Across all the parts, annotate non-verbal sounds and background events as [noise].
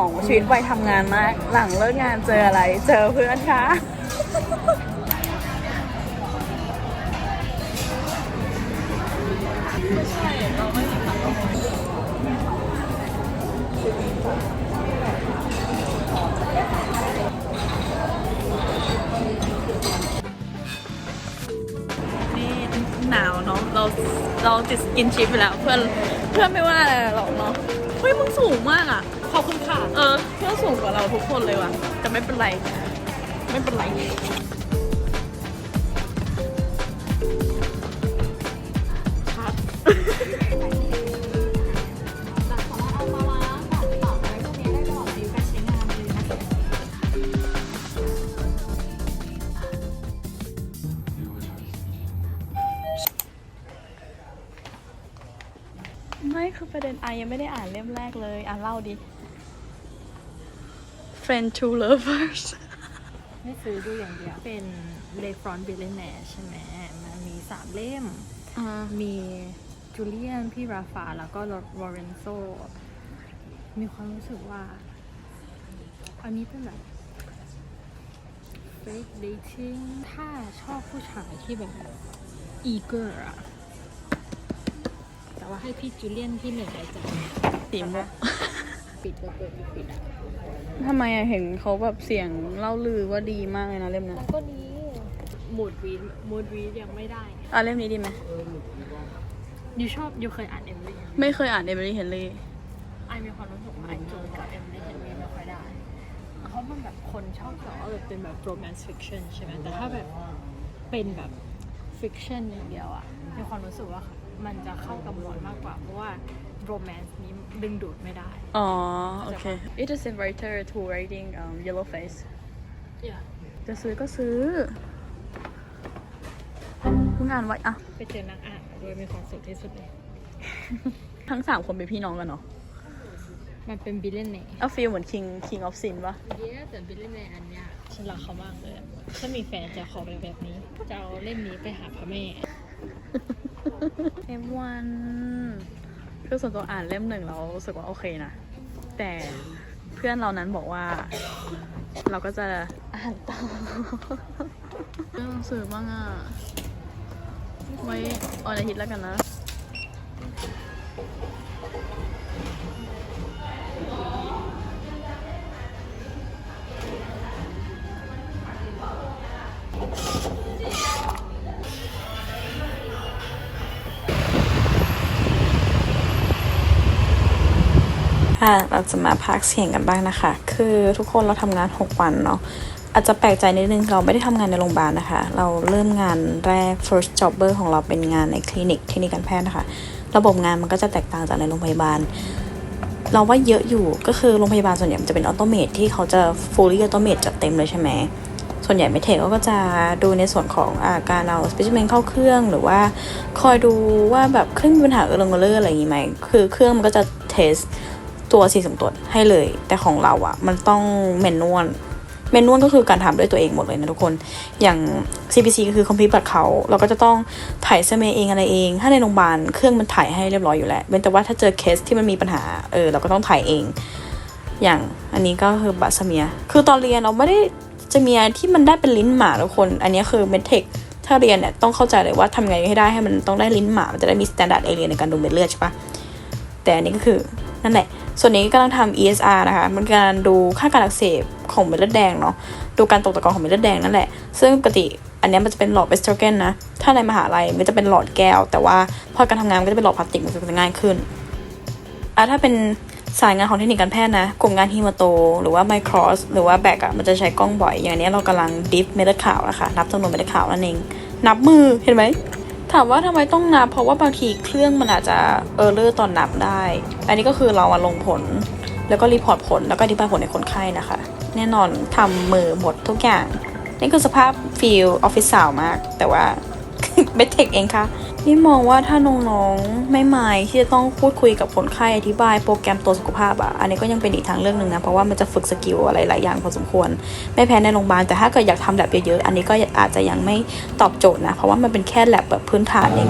ของชีวิตวัยทำงานมาก หลังเลิกงานเจออะไรเจอเพื่อนค่ะนี่หนาวเนาะเราเราติดสกินชิปไปแล้วเพื่อนเพื่อนไม่ว่าอะไรหรอกเนาะเฮ้ยมึงสูงมากอะ อบคุณค่ะเออเพื่อนสูงกว่าเราทุกคนเลยว่ะแต่ไม่เป็นไร ไม่เป็นไรครับสามารถเอามาล้างปัดปรับอะไรพวกนี้ได้ตลอดอายุกาใช้งานไม่คือประเด็นไอยังไม่ได้อ่านเล่มแรกเลย อ่านเล่าดิ Friend to lovers ไม่ซื้อดูอย่างเดียว เป็นเลฟรอนบิลเลนแนใช่ไหมมันมีสามเล่มอ่ามีจูเลียน พี่ราฟา แล้วก็ลอเรนโซ มีความรู้สึกว่า อันนี้เป็นแบบ fake dating ถ้าชอบผู้ชายที่แบบ eager อะแต่ว่าให้พี่จูเลียนที่หนึ่งเลยจ้ะสีม่วง ปิดก็เปิดไม่ปิดอะทำไมอะเห็นเขาแบบเสียงเล่าลือว่าดีมากเลยนะเล่มนั้นแล้วก็ดีมูดวีมูดวียังไม่ได้ไงอะเล่มนี้ดีไหมยูชอบยูเคยอ่านเอมลี่ไม่เคยอ่านเอเบอรี่เฮนรี่ไอมีความรู้สึกว่าไอจูนกับเอมลี่เฮนรี่ไม่ค่อยได้ เพราะมันแบบคนชอบแบบว่าแบบเป็นแบบ romance fiction ใช่ไหมแต่ถ้าแบบเป็นแบบ fiction อย่างเดียวอะมีความรู้สึกว่ามันจะเข้ากับมอนมากกว่า เพราะว่า romance นี้ ดึงดูดไม่ได้ อ๋อ โอเค It is a writer to writing um, yellow face จะซื้อก็ซื้อเพิ่งอ่านไว้อะ ไปเจอนางอ่านโดยมีความสุขที่สุดเลย ทั้งสามคนเป็นพี่น้องกันเนาะมันเป็นบิลเลนเน่เอาฟีลเหมือน King King of Sin ปะเย้แต่บิลเลนเน่อันเนี้ยฉันรักเขามากเลยอะถ้ามีแฟนจะขอเป็นแบบนี้ จะเอาเล่มนี้ไปหาพ่อแม่ M1 คือส่วนตัวอ่านเล่มหนึ่งเรารู้สึกว่าโอเคนะ แต่เพื่อนเรานั้นบอกว่า เราก็จะอ่านต่อเรื่องหนังสือบ้างอะไว้ออนอาทิตย์แล้วกันนะ เราจะมาพักเสียงกันบ้างนะคะ คือทุกคนเราทำงาน 6 วันเนาะอาจจะแปลกใจนิดนึงเราไม่ได้ทำงานในโรงพยาบาลนะคะ เราเริ่มงานแรก first jobber ของเราเป็นงานในคลินิกเทคนิคการแพทย์นะคะ ระบบงานมันก็จะแตกต่างจากในโรงพยาบาล เราว่าเยอะอยู่ก็คือโรงพยาบาลส่วนใหญ่มันจะเป็นออโตเมตที่เขาจะ fully automate จัดเต็มเลยใช่ไหมส่วนใหญ่ไม่เทคก็จะดูในส่วนของอาการเอา specimen เข้าเครื่องหรือว่าคอยดูว่าแบบเครื่องมีปัญหาเออร์เลอร์อะไรอย่างงี้ไหมคือเครื่องมันก็จะเทส ตัวสีสมตรวให้เลย แต่ของเราอะ่ะ มันต้องเมนนวลเมนนวลก็คือการทำด้วยตัวเองหมดเลยนะทุกคน อย่าง CPC ก็คือคอมพิวเตอร์เขา เราก็จะต้องถ่ายเซมเองอะไรเอง ถ้าในโรงพยาบาลเครื่องมันถ่ายให้เรียบร้อยอยู่แล้วเว้นแต่ว่าถ้าเจอเคสที่มันมีปัญหา เออ เราก็ต้องถ่ายเอง อย่างอันนี้ก็คือบัตสเมีย คือตอนเรียนเราไม่ได้จะมีอะไรที่มันได้เป็นลิ้นหมาทุกคน อันนี้คือเมดเทค ถ้าเรียนเนี่ยต้องเข้าใจเลยว่าทำไงให้ได้ให้มันต้องได้ลิ้นหมา มันจะได้มี standard area ในการดูเม็ดเลือดใช่ปะแต่อันนี้ก็คือนั่นแหละ ส่วนนี้กำลังทำ ESR นะคะ มันการดูค่าการอักเสบของเม็ดเลือดแดงเนาะ ดูการตกตะกอนของเม็ดเลือดแดงนั่นแหละ ซึ่งปกติอันนี้มันจะเป็นหลอดเอสโตรเจนนะ ถ้าในมหาลัยมันจะเป็นหลอดแก้ว แต่ว่าพอการทำงานก็จะเป็นหลอดพลาสติกมันจะง่ายขึ้นอะถ้าเป็นสายงานของเทคนิคการแพทย์นะ กลุ่มงานฮีมาโต หรือว่าไมโครสหรือว่าแบกอะมันจะใช้กล้องบ่อย อย่างนี้เรากำลังดิฟเม็ดเลือดขาวนะคะ นับจำนวนเม็ดเลือดขาวนั่นเอง นับมือ เห็นไหม ถามว่าทำไมต้องนับ เพราะว่าบางทีเครื่องมันอาจจะเออร์เลอร์ตอนนับได้ อันนี้ก็คือเราอะลงผล แล้วก็รีพอร์ตผลแล้วก็อธิบายผลในคนไข้นะคะ แน่นอนทำมือหมดทุกอย่าง นี่คือสภาพฟิลออฟฟิศสาวมาก แต่ว่าเบสเทคเองค่ะ นี่มองว่าถ้าน้องๆไม่หมายที่จะต้องพูดคุยกับคนไข้อธิบายโปรแกรมตัวสุขภาพอะอันนี้ก็ยังเป็นอีกทางเรื่องหนึ่งนะเพราะว่ามันจะฝึกสกิลอะไรหลายอย่างพอสมควร ไม่แพ้ในโรงพยาบาลแต่ถ้าเกิดอยากทำแลบเยอะๆอันนี้ก็อาจจะยังไม่ตอบโจทย์นะเพราะว่ามันเป็นแค่แลบแบบพื้นฐานเอง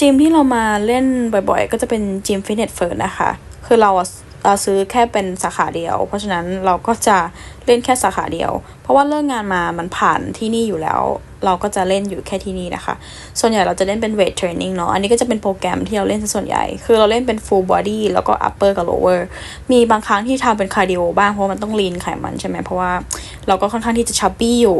จิมที่เรามาเล่นบ่อยๆ ก็จะเป็นจิมฟิตเนสเฟิร์นะคะ คือเราอะเราซื้อแค่เป็นสาขาเดียว เพราะฉะนั้นเราก็จะเล่นแค่สาขาเดียว เพราะว่าเลิกงานมามันผ่านที่นี่อยู่แล้ว เราก็จะเล่นอยู่แค่ที่นี่นะคะ ส่วนใหญ่เราจะเล่นเป็นเวทเทรนนิ่งเนาะ อันนี้ก็จะเป็นโปรแกรมที่เราเล่นซะส่วนใหญ่ คือเราเล่นเป็น full body แล้วก็ upper กับ lower มีบางครั้งที่ทำเป็นคาร์ดิโอบ้าง เพราะว่ามันต้องลีนไขมันใช่ไหม เพราะว่าเราก็ค่อนข้างที่จะชับบี้อยู่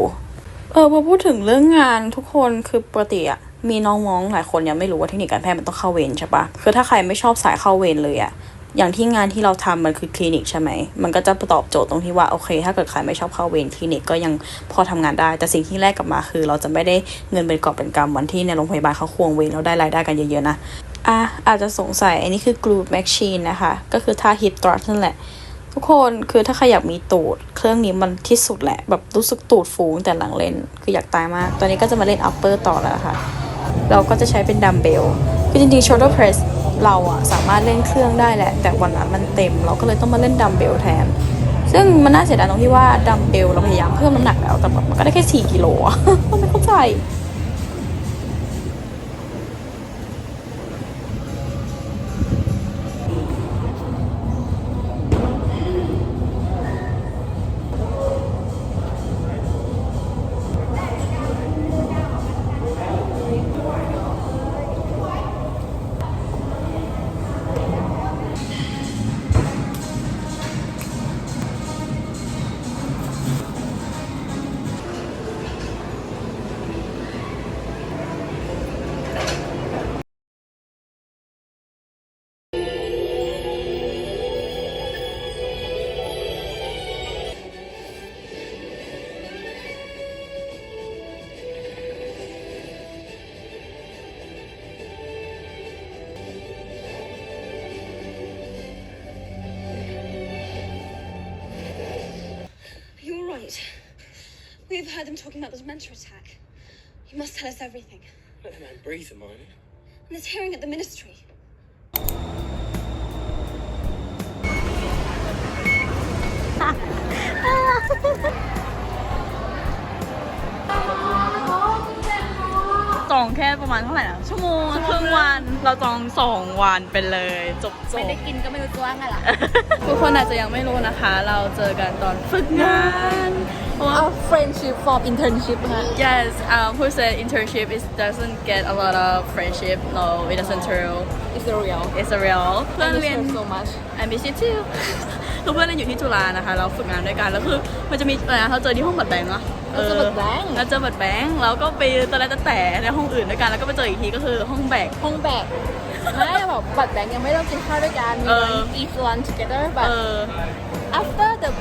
เออพอพูดถึงเรื่องงานทุกคนคือปกติอะ มีน้องๆหลายคนยังไม่รู้ว่าเทคนิคการแพทย์มันต้องเข้าเวรใช่ปะคือถ้าใครไม่ชอบสายเข้าเวรเลยอะอย่างที่งานที่เราทำมันคือคลินิกใช่ไหม มันก็จะตอบโจทย์ตรงที่ว่าโอเค ถ้าเกิดใครไม่ชอบเข้าเวรคลินิกก็ยังพอทำงานได้ แต่สิ่งที่แรกกลับมาคือ เราจะไม่ได้เงินเป็นกอบเป็นกำวันที่ในโรงพยาบาลเขาควงเวรเราได้รายได้กันเยอะๆนะ อะอาจจะสงสัยอันนี้คือ glute machine นะคะ ก็คือท่า hip thrust นั่นแหละ ทุกคนคือถ้าใครอยากมีตูด เครื่องนี้มันที่สุดแหละแบบรู้สึกตูดฟูงแต่หลังเล่นคืออยากตายมาก ตอนนี้ก็จะมาเล่น upper ต่อแล้วค่ะ เราก็จะใช้เป็นดัมเบลคือจริงๆ shoulder press เราอะสามารถเล่นเครื่องได้แหละ แต่วันนั้นมันเต็ม เราก็เลยต้องมาเล่นดัมเบลแทน ซึ่งมันน่าเสียดายตรงที่ว่าดัมเบลเราพยายามเพิ่มน้ำหนักแล้ว แต่แบบมันก็ได้แค่ 4 กิโลอะไม่เข้าใจ heard them talking about this mentor attack. You must tell us everything. Let the man breathe a moment. And this hearing at the ministry. [laughs] จองแค่ประมาณเท่าไหร่นะชั่วโมงครึ่งวัน เราจองสองวันไปเลย จบจบไม่ได้กินก็ไม่รู้จะว่าไงล่ะ ทุกคนอาจจะยังไม่รู้นะคะ เราเจอกันตอนฝึกงานเพราะว่า Our friendship from internship ฮะ yes um who said internship is doesn't get a lot of friendship no it doesn't true It's real it's a real เพื่อน I เรียน miss her so much I miss you too คือเพื่อนเรียนอยู่ที่จุฬานะคะ เราฝึกงานด้วยกัน แล้วคือมันจะมีอะไรนะเราเจอที่ห้องบัตรแบงก์อะ เราเจอบัตรแบงก์เราเจอบัตรแบงก์แล้วก็ไปตะแลตะแต่ในห้องอื่นด้วยกันแล้วก็ไปเจออีกทีก็คือห้องแบกห้องแบกไม่แบบบัตรแบงค์ยังไม่ต้องกินข้าวด้วยกันเอ we อ want eat lunch together เอ but อ after the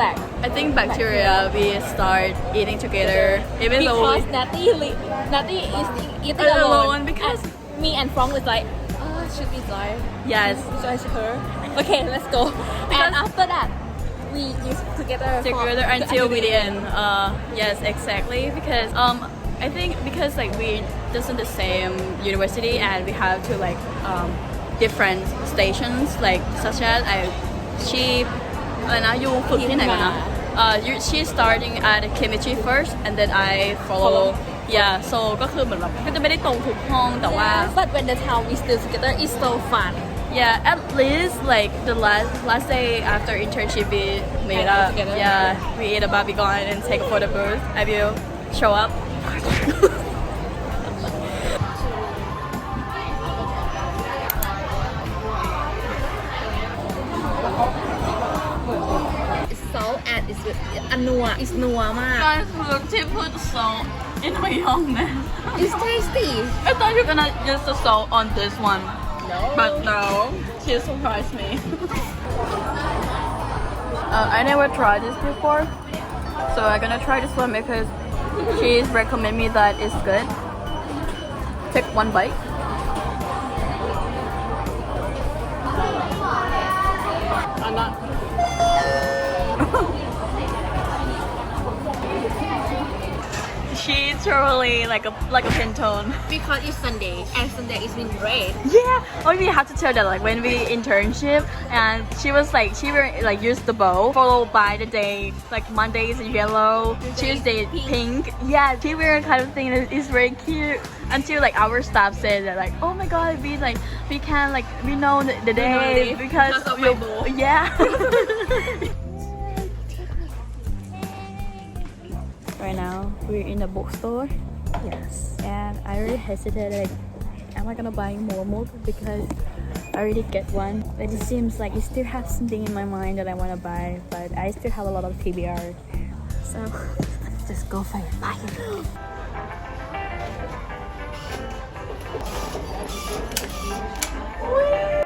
back I think bacteria we start eating together even though because we- Natty li- Natty is eating Alone alone because- and me and Frank was like oh should we join yes judge her okay let's go and after that we eat together for- together until we the end. Uh, yes, exactly. Because um, I think because like we just in the same university and we have to like um, different stations like such as I she อะไรนะยูฝึกที่ไหนกันนะ uh, you, she's starting at chemistry first and then I follow Follow. yeah so ก็คือเหมือนแบบก็จะไม่ได้ตรงทุกห้องแต่ว่า Yeah, but when the time we still together it's so fun yeah, at least like the last last day after internship, we made up. Yeah, we ate a barbegon and take a photo booth. I will show up. [laughs] it's salt and it's uh, anua. It's nua Guys, look, she put salt in my [laughs] young man. It's tasty. I thought you're gonna use the salt on this one no but no, she surprised me. [laughs] uh, I never tried this before, so I'm gonna try this one because she's recommend me that it's good. Take one bite. I'm not She literally like a like a Pantone. because it's Sunday and Sunday is been red Yeah. Oh, we have to tell that like when we internship and she was like she will like use the bow followed by the day like Monday is yellow, Tuesday pink. Yeah, she wear kind of thing that is very cute. Until like our staff said that like oh my god we like we can like we know the, the day because because of bow. Yeah. [laughs] [laughs] right now we're in a bookstore. Yes, and I really hesitated. Like, am I gonna buy more milk because I already get one? But it seems like it still have something in my mind that I wanna buy, but I still have a lot of TBR. So let's [laughs] just go for it. Bye. I'm the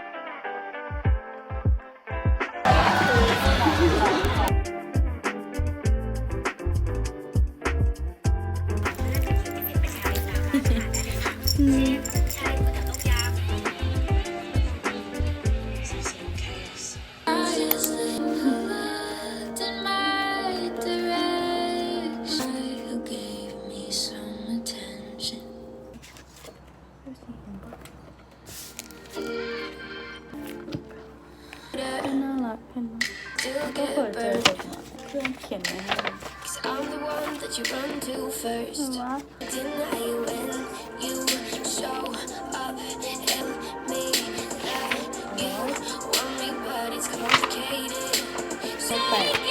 you run to first. Deny you that